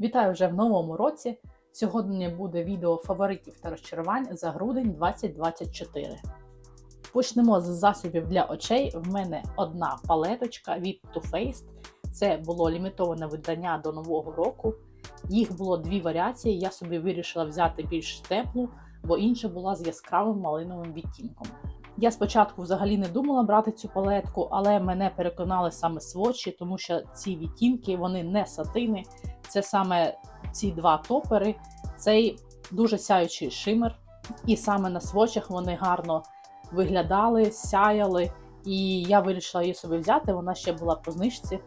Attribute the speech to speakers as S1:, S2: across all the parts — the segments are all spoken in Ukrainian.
S1: Вітаю вже в новому році. Сьогодні буде відео фаворитів та розчарувань за грудень 2024. Почнемо з засобів для очей. В мене одна палеточка від Too Faced. Це було лімітоване видання до Нового року. Їх було дві варіації. Я собі вирішила взяти більш теплу, бо інша була з яскравим малиновим відтінком. Я спочатку взагалі не думала брати цю палетку, але мене переконали саме свочі, тому що ці відтінки вони не сатини. Це саме ці два топери, цей дуже сяючий шимер, і саме на свочах вони гарно виглядали, сяяли. І я вирішила її собі взяти. Вона ще була по знижці.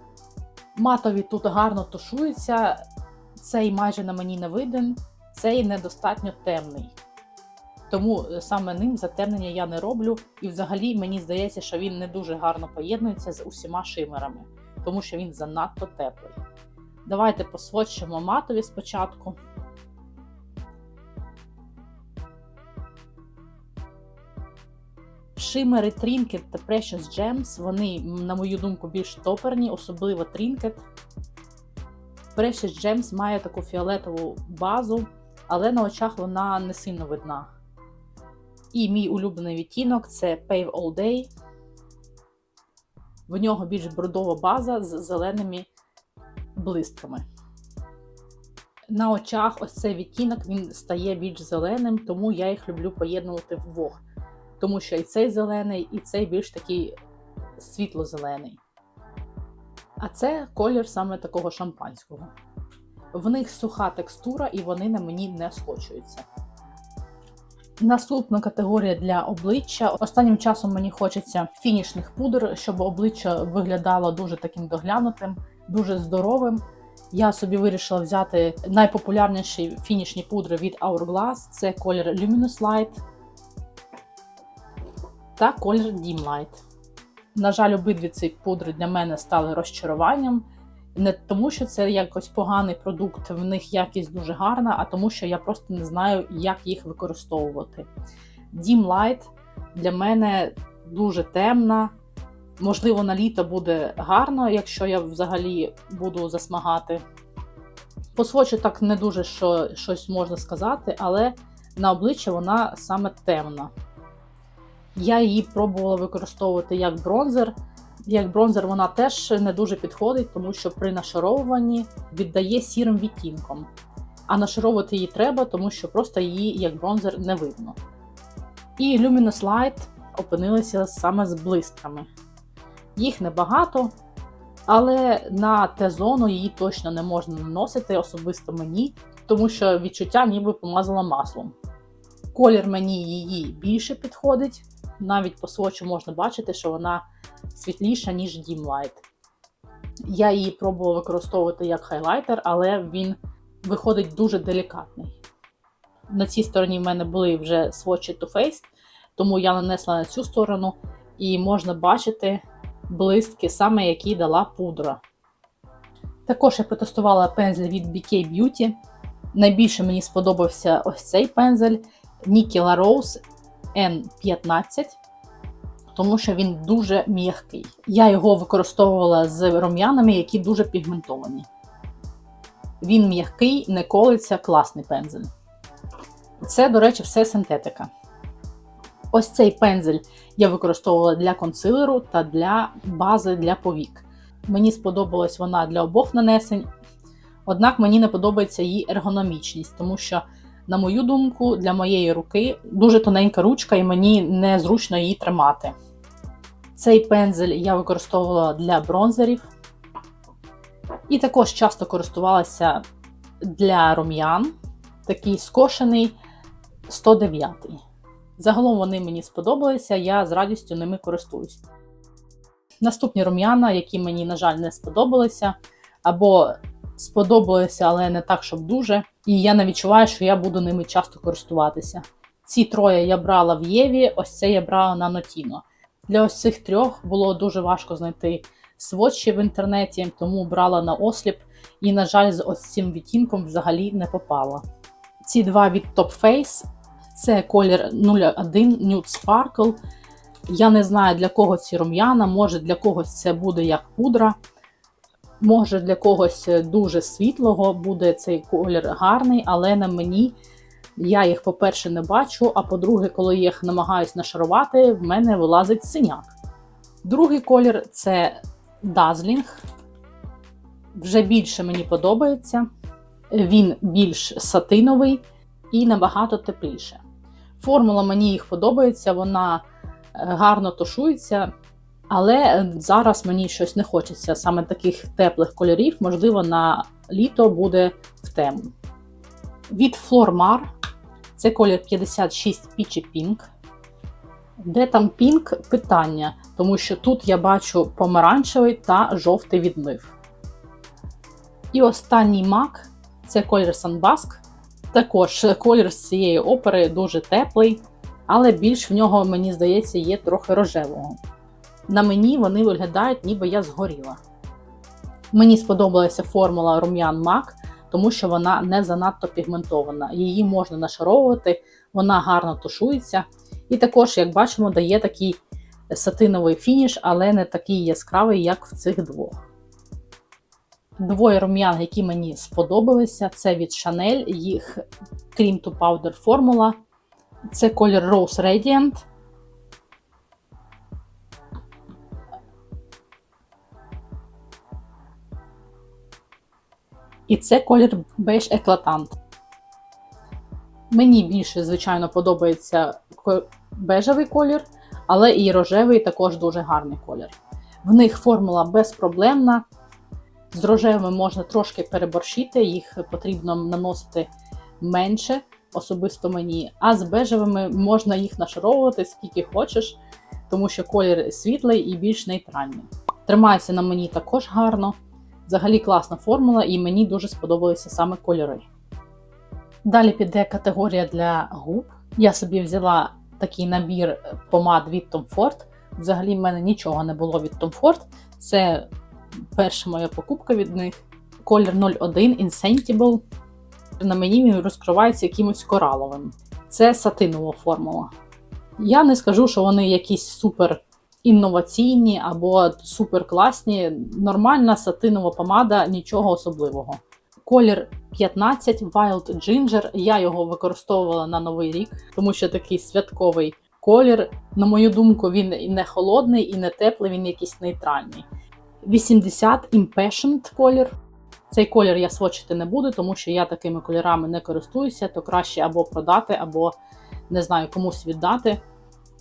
S1: Матові тут гарно тушуються. Цей майже на мені не виден, цей недостатньо темний. Тому саме ним затемнення я не роблю. І взагалі мені здається, що він не дуже гарно поєднується з усіма шимерами, тому що він занадто теплий. Давайте посвочимо матові спочатку. Шимери Trinket та Precious Gems, вони, на мою думку, більш топерні, особливо Trinket. Precious Gems має таку фіолетову базу, але на очах вона не сильно видна. І мій улюблений відтінок це Pave All Day. В нього більш брудова база з зеленими блистками. На очах ось цей відтінок він стає більш зеленим, тому я їх люблю поєднувати вдвох. Тому що і цей зелений, і цей більш такий світло-зелений. А це колір саме такого шампанського. В них суха текстура, і вони на мені не схочуються. Наступна категорія для обличчя. Останнім часом мені хочеться фінішних пудр, щоб обличчя виглядало дуже таким доглянутим, дуже здоровим. Я собі вирішила взяти найпопулярніші фінішні пудри від Hourglass. Це колір Luminous Light та колір Dim Light. На жаль, обидві ці пудри для мене стали розчаруванням. Не тому, що це якось поганий продукт, в них якість дуже гарна, а тому, що я просто не знаю, як їх використовувати. Dim Light для мене дуже темна. Можливо, на літо буде гарно, якщо я взагалі буду засмагати. По свочу так не дуже що, щось можна сказати, але на обличчя вона саме темна. Я її пробувала використовувати як бронзер. Як бронзер вона теж не дуже підходить, тому що при нашаровуванні віддає сірим відтінком. А нашаровувати її треба, тому що просто її як бронзер не видно. І Luminous Light опинилися саме з блистками. Їх небагато, але на Т-зону її точно не можна наносити, особисто мені, тому що відчуття ніби помазала маслом. Колір мені її більше підходить, навіть по свочу можна бачити, що вона світліша, ніж Dim Light. Я її пробувала використовувати як хайлайтер, але він виходить дуже делікатний. На цій стороні в мене були вже свочі Too Faced, тому я нанесла на цю сторону, і можна бачити блистки, саме які дала пудра. Також я протестувала пензель від BK Beauty. Найбільше мені сподобався ось цей пензель Nikki La Rose N15 тому що він дуже м'який. Я його використовувала з рум'янами, які дуже пігментовані. Він м'який, не колиться, класний пензель. Це, до речі, все синтетика. Ось цей пензель я використовувала для консилеру та для бази для повік. Мені сподобалась вона для обох нанесень, однак мені не подобається її ергономічність, тому що, на мою думку, для моєї руки дуже тоненька ручка, і мені незручно її тримати. Цей пензель я використовувала для бронзерів. І також часто користувалася для рум'ян, такий скошений 109. Загалом вони мені сподобалися, я з радістю ними користуюсь. Наступні рум'яна, які мені, на жаль, не сподобалися, або сподобалися, але не так, щоб дуже. І я не відчуваю, що я буду ними часто користуватися. Ці троє я брала в Єві, ось це я брала на Нотіно. Для ось цих трьох було дуже важко знайти сводчі в інтернеті, тому брала на осліп і, на жаль, з ось цим відтінком взагалі не попала. Ці два від Top Face це колір 01 Nude Sparkle. Я не знаю, для кого ці рум'яна, може для когось це буде як пудра. Може для когось дуже світлого буде цей колір гарний, але на мені я їх, по-перше, не бачу, а по-друге, коли їх намагаюсь нашарувати, в мене вилазить синяк. Другий колір це Dazzling. Вже більше мені подобається. Він більш сатиновий і набагато тепліше. Формула мені їх подобається, вона е, гарно тушується, але зараз мені щось не хочеться саме таких теплих кольорів, можливо, на літо буде в тему. Від Flormar це колір 56 Peachy Pink. Де там пінк питання, тому що тут я бачу помаранчевий та жовтий відмив. І останній мак це колір Sunbask. Також колір з цієї опери дуже теплий, але більш в нього, мені здається, є трохи рожевого. На мені вони виглядають, ніби я згоріла. Мені сподобалася формула рум'ян мак, тому що вона не занадто пігментована. Її можна нашаровувати, вона гарно тушується. І також, як бачимо, дає такий сатиновий фініш, але не такий яскравий, як в цих двох. Двоє рум'ян, які мені сподобалися, це від Chanel, їх Cream to Powder формула. Це колір Rose Radiant. І це колір Beige Eclatant. Мені більше, звичайно, подобається бежевий колір, але і рожевий також дуже гарний колір. В них формула безпроблемна. З рожевими можна трошки переборщити, їх потрібно наносити менше, особисто мені. А з бежевими можна їх нашаровувати скільки хочеш, тому що колір світлий і більш нейтральний. Тримається на мені також гарно. Взагалі класна формула, і мені дуже сподобалися саме кольори. Далі піде категорія для губ. Я собі взяла такий набір помад від Tom Ford. Взагалі, в мене нічого не було від Tom Ford. Це перша моя покупка від них. Колір 01 Insentible. На мені він розкривається якимось кораловим. Це сатинова формула. Я не скажу, що вони якісь супер інноваційні або супер класні. Нормальна сатинова помада, нічого особливого. Колір 15 Wild Ginger. Я його використовувала на новий рік, тому що такий святковий колір. На мою думку, він і не холодний, і не теплий, він якийсь нейтральний. 80 Impassioned колір. Цей колір я свочити не буду, тому що я такими кольорами не користуюся, то краще або продати, або не знаю, комусь віддати.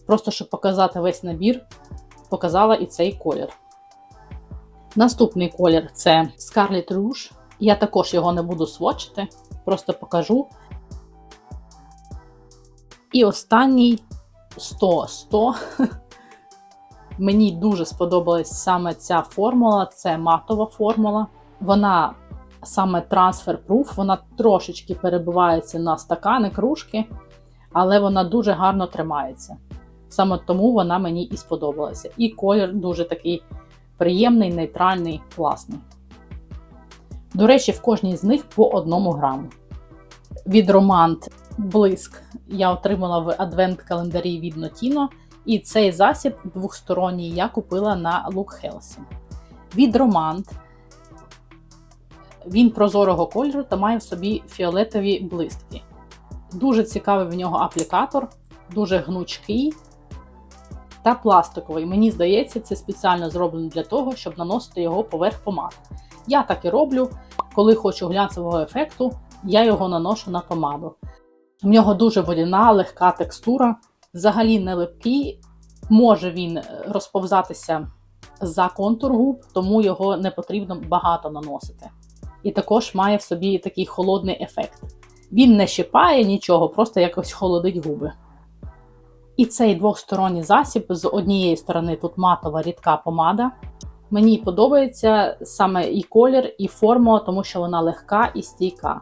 S1: Просто щоб показати весь набір, показала і цей колір. Наступний колір це Scarlet Rouge. Я також його не буду свочити, просто покажу. І останній 100-100. Мені дуже сподобалась саме ця формула, це матова формула. Вона саме трансфер-пруф, вона трошечки перебивається на стакани, кружки, але вона дуже гарно тримається. Саме тому вона мені і сподобалася. І колір дуже такий приємний, нейтральний, класний. До речі, в кожній з них по одному граму. Від Романт Блиск я отримала в адвент-календарі від Notino. І цей засіб двохсторонній я купила на Look Healthy. Від Романт він прозорого кольору та має в собі фіолетові блистки. Дуже цікавий в нього аплікатор, дуже гнучкий та пластиковий. Мені здається, це спеціально зроблено для того, щоб наносити його поверх помад. Я так і роблю, коли хочу глянцевого ефекту, я його наношу на помаду. В нього дуже водяна, легка текстура, взагалі не липкий, може він розповзатися за контур губ, тому його не потрібно багато наносити. І також має в собі такий холодний ефект. Він не щипає нічого, просто якось холодить губи. І цей двохсторонній засіб з однієї сторони тут матова рідка помада. Мені подобається саме і колір, і форма, тому що вона легка і стійка.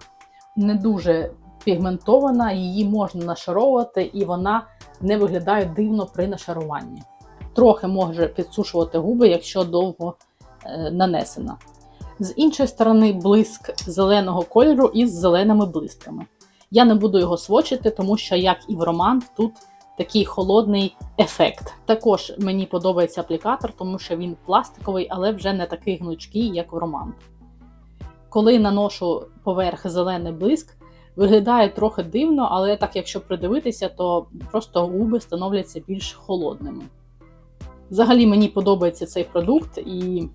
S1: Не дуже пігментована, її можна нашаровувати, і вона не виглядає дивно при нашаруванні. Трохи може підсушувати губи, якщо довго е, нанесена. З іншої сторони, блиск зеленого кольору із зеленими блисками. Я не буду його свочити, тому що, як і в роман, тут такий холодний ефект. Також мені подобається аплікатор, тому що він пластиковий, але вже не такий гнучкий, як в Роман. Коли наношу поверх зелений блиск, виглядає трохи дивно, але так якщо придивитися, то просто губи становляться більш холодними. Взагалі мені подобається цей продукт і,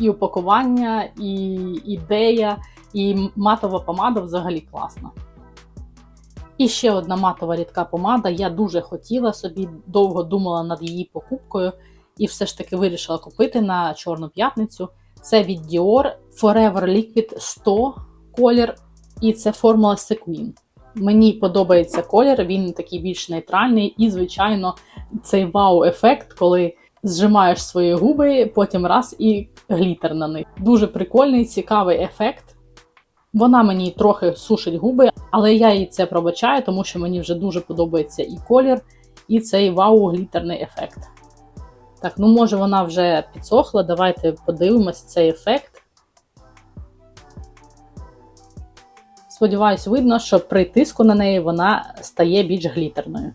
S1: і упакування, і ідея, і матова помада взагалі класна. І ще одна матова рідка помада. Я дуже хотіла собі, довго думала над її покупкою, і все ж таки вирішила купити на Чорну п'ятницю. Це від Dior Forever Liquid 100 колір, і це формула Sequin. Мені подобається колір, він такий більш нейтральний, і, звичайно, цей вау-ефект, коли зжимаєш свої губи, потім раз і глітер на них. Дуже прикольний, цікавий ефект. Вона мені трохи сушить губи, але я їй це пробачаю, тому що мені вже дуже подобається і колір, і цей вау-глітерний ефект. Так, ну може вона вже підсохла. Давайте подивимось цей ефект. Сподіваюсь, видно, що при тиску на неї вона стає більш глітерною.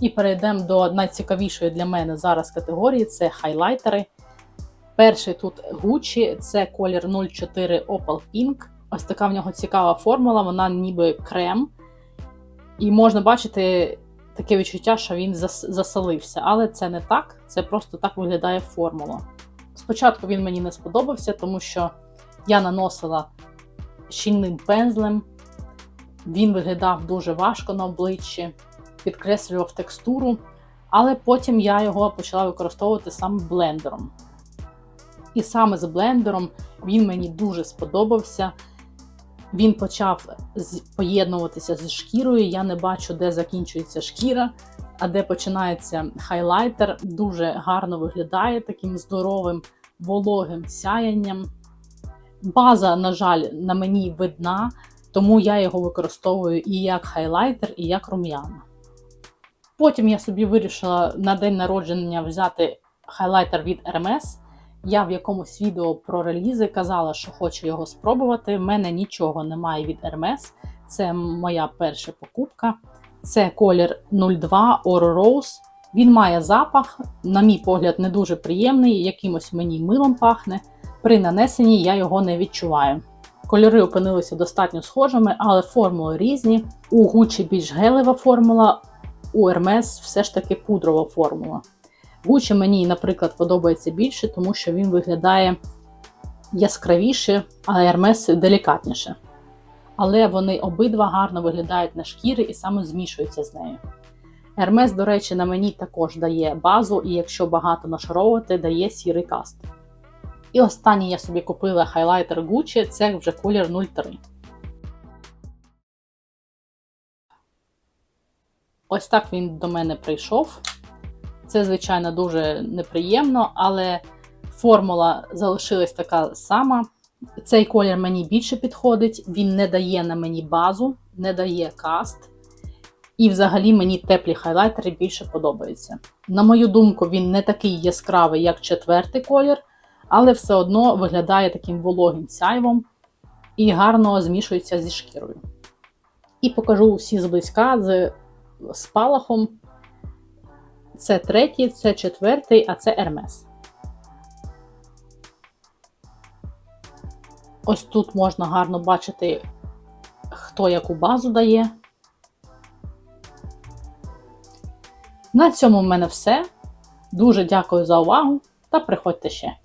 S1: І перейдемо до найцікавішої для мене зараз категорії це хайлайтери. Перший тут Gucci, це колір 04 Opal Pink. Ось така в нього цікава формула, вона ніби крем. І можна бачити таке відчуття, що він зас засолився. Але це не так, це просто так виглядає формула. Спочатку він мені не сподобався, тому що я наносила щільним пензлем, він виглядав дуже важко на обличчі, підкреслював текстуру, але потім я його почала використовувати саме блендером. І саме з блендером він мені дуже сподобався. Він почав поєднуватися з шкірою. Я не бачу, де закінчується шкіра, а де починається хайлайтер. Дуже гарно виглядає таким здоровим, вологим сяянням. База, на жаль, на мені видна, тому я його використовую і як хайлайтер, і як рум'яна. Потім я собі вирішила на день народження взяти хайлайтер від Hermes. Я в якомусь відео про релізи казала, що хочу його спробувати. У мене нічого немає від Hermes. Це моя перша покупка. Це колір 02 Oro Rose. Він має запах, на мій погляд, не дуже приємний, якимось мені милом пахне. При нанесенні я його не відчуваю. Кольори опинилися достатньо схожими, але формули різні. У Gucci більш гелева формула, у Hermes все ж таки пудрова формула. Gucci мені, наприклад, подобається більше, тому що він виглядає яскравіше, а Hermes делікатніше. Але вони обидва гарно виглядають на шкірі і саме змішуються з нею. Hermes, до речі, на мені також дає базу, і якщо багато нашаровувати, дає сірий каст. І останній я собі купила хайлайтер Gucci, це вже колір 03. Ось так він до мене прийшов. Це, звичайно, дуже неприємно, але формула залишилась така сама. Цей колір мені більше підходить, він не дає на мені базу, не дає каст. І взагалі мені теплі хайлайтери більше подобаються. На мою думку, він не такий яскравий, як четвертий колір, але все одно виглядає таким вологим сяйвом і гарно змішується зі шкірою. І покажу всі зблизька з спалахом. Це третій, це четвертий, а це Ермес. Ось тут можна гарно бачити, хто яку базу дає. На цьому в мене все. Дуже дякую за увагу та приходьте ще.